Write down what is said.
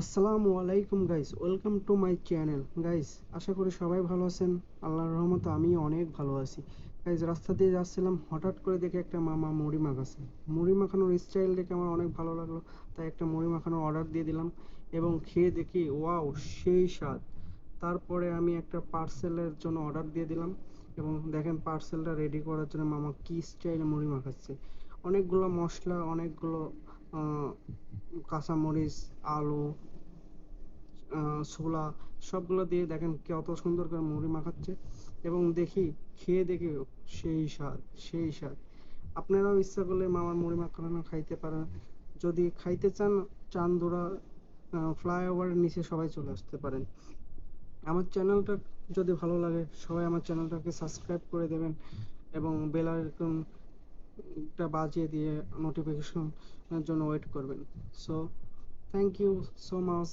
আসসালামু আলাইকুম guys welcome to my channel guys আশা করি সবাই ভালো আছেন। আল্লাহর রহমতে আমি অনেক ভালো আছি। গাইস রাস্তা দিয়ে যাচ্ছিলাম, হঠাৎ করে দেখে একটা মামা মুড়ি মাখাচ্ছে। মুড়ি মাখানোর স্টাইল দেখে আমার অনেক ভালো লাগল। তাই একটা মুড়ি মাখানোর অর্ডার দিয়ে দিলাম এবং খেয়ে দেখি ওয়াও সেই স্বাদ। তারপরে আমি একটা পার্সেলের জন্য অর্ডার দিয়ে দিলাম এবং দেখেন পার্সেলটা রেডি করার জন্য মামা কী স্টাইলে মুড়ি মাখাচ্ছে। অনেকগুলো মশলা, অনেকগুলো কাঁচামরিচ, আলু ছোলা, সবগুলো দিয়ে দেখেন কত সুন্দর করে মুড়ি মাখাচ্ছে এবং দেখি, খেয়ে দেখি সেই স্বাদ সেই স্বাদ। আপনারাও ইচ্ছা করলে মামার মুড়ি মাখানো খাইতে পারেন। যদি খাইতে চান চান্দোড়া ফ্লাইওভারের নিচে সবাই চলে আসতে পারেন। আমার চ্যানেলটা যদি ভালো লাগে, সবাই আমার চ্যানেলটাকে সাবস্ক্রাইব করে দেবেন এবং বেল আইকনটা বাজিয়ে দিয়ে নোটিফিকেশনের জন্য ওয়েট করবেন। So thank you so much